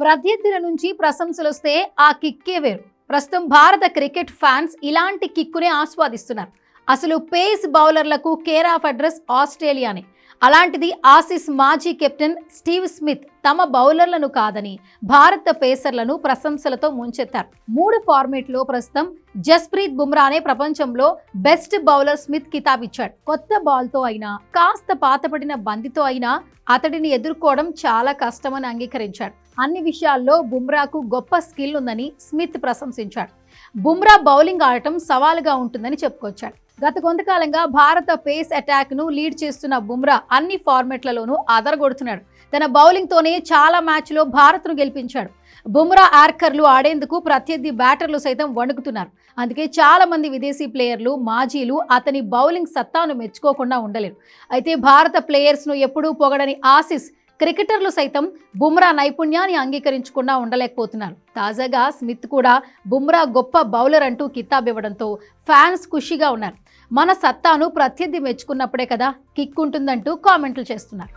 ప్రత్యర్థుల నుంచి ప్రశంసలు వస్తే ఆ కిక్కే వేరు. ప్రస్తుతం భారత క్రికెట్ ఫ్యాన్స్ ఇలాంటి కిక్కునే ఆస్వాదిస్తున్నారు. అసలు పేస్ బౌలర్లకు కేర్ ఆఫ్ అడ్రస్ ఆస్ట్రేలియానే. అలాంటిది ఆసిస్ మాజీ కెప్టెన్ స్టీవ్ స్మిత్ తమ బౌలర్లను కాదని భారత పేసర్లను ప్రశంసలతో ముంచెత్తారు. మూడు ఫార్మేట్లో ప్రస్తుతం జస్ప్రీత్ బుమ్రానే ప్రపంచంలో బెస్ట్ బౌలర్ స్మిత్ కితాబ్ ఇచ్చాడు కొత్త బాల్తో అయినా కాస్త పాతపడిన బంతితో అయినా అతడిని ఎదుర్కోవడం చాలా కష్టమని అంగీకరించాడు. అన్ని విషయాల్లో బుమ్రాకు గొప్ప స్కిల్ ఉందని స్మిత్ ప్రశంసించాడు. బుమ్రా బౌలింగ్ ఆడటం సవాలుగా ఉంటుందని చెప్పుకొచ్చాడు. గత కొంతకాలంగా భారత పేస్ అటాక్ను లీడ్ చేస్తున్న బుమ్రా అన్ని ఫార్మెట్లలోనూ అదరగొడుతున్నాడు. తన బౌలింగ్తోనే చాలా మ్యాచ్లో భారత్ను గెలిపించాడు. బుమ్రా ఆర్కర్లు ఆడేందుకు ప్రత్యర్థి బ్యాటర్లు సైతం వణుకుతున్నారు. అందుకే చాలా మంది విదేశీ ప్లేయర్లు మాజీలు అతని బౌలింగ్ సత్తాను మెచ్చుకోకుండా ఉండలేరు. అయితే భారత ప్లేయర్స్ను ఎప్పుడూ పొగడని ఆసిస్ క్రికెటర్లు సైతం బుమ్రా నైపుణ్యాన్ని అంగీకరించకుండా ఉండలేకపోతున్నారు. తాజాగా స్మిత్ కూడా బుమ్రా గొప్ప బౌలర్ అంటూ కితాబ్ ఇవ్వడంతో ఫ్యాన్స్ ఖుషిగా ఉన్నారు. మన సత్తాను ప్రత్యర్థి మెచ్చుకున్నప్పుడే కదా కిక్ ఉంటుందంటూ కామెంట్లు చేస్తున్నారు.